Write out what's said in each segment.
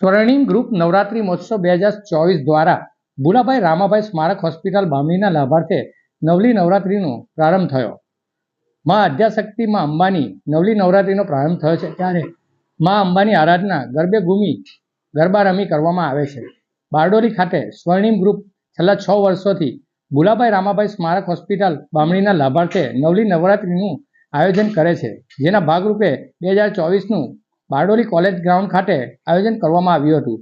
સ્વર્ણિમ group Navratri મહોત્સવ બે હજાર ચોવીસ દ્વારા ભુલાભાઈ રામાભાઈ સ્મારક હોસ્પિટલ બામણીના લાભાર્થે નવલી નવરાત્રિનો પ્રારંભ થયો મા આદ્યાશક્તિ માં અંબાની નવલી નવરાત્રીનો પ્રારંભ થયો છે ત્યારે મા અંબાની આરાધના ગરબે ઘૂમી ગરબા રમી કરવામાં આવે છે। બારડોલી ખાતે સ્વર્ણિમ ગ્રુપ છેલ્લા છ વર્ષોથી ભુલાભાઈ રામાભાઈ સ્મારક હોસ્પિટલ બામણીના લાભાર્થે નવલી નવરાત્રિનું આયોજન કરે છે, જેના ભાગરૂપે બે હજાર ચોવીસનું બારડોલી કોલેજ ગ્રાઉન્ડ ખાતે આયોજન કરવામાં આવ્યું હતું.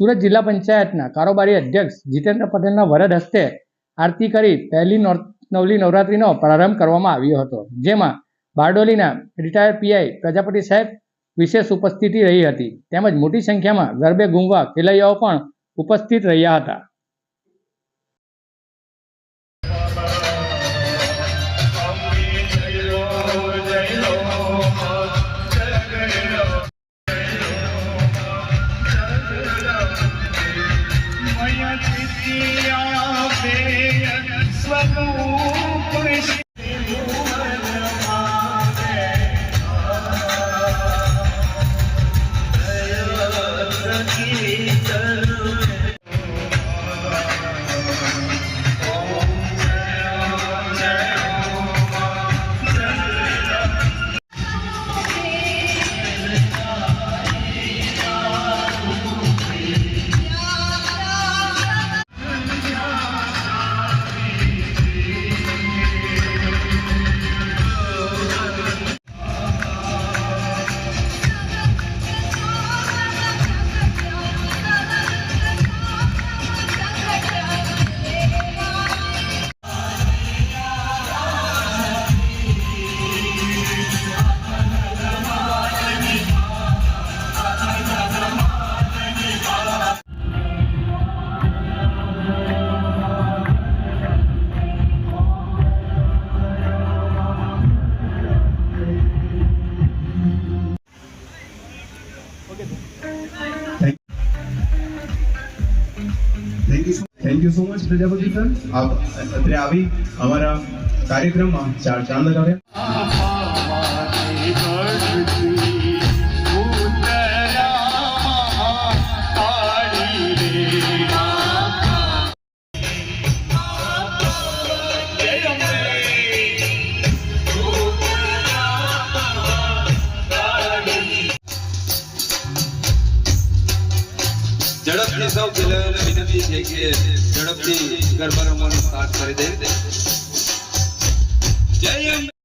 સુરત જિલ્લા પંચાયતના કારોબારી અધ્યક્ષ જીતેન્દ્ર પટેલના વરદ હસ્તે આરતી કરી પહેલી નવલી નવરાત્રિનો પ્રારંભ કરવામાં આવ્યો હતો, જેમાં બારડોલીના રિટાયર્ડ પીઆઈ પ્રજાપતિ સાહેબ વિશેષ ઉપસ્થિતિ રહી હતી. તેમજ મોટી સંખ્યામાં ગરબે ગુંગવા ખેલૈયાઓ પણ ઉપસ્થિત રહ્યા હતા. Thank thank you so much Prajapati sir આપ અત્રે આવી અમારા કાર્યક્રમમાં ચાર ચાંદ લગાવ્યા સૌ ખેલાડીઓને વિનંતી છે કે ઝડપથી ગરબા રમવાનું સ્ટાર્ટ કરી દે. જય અંબાણી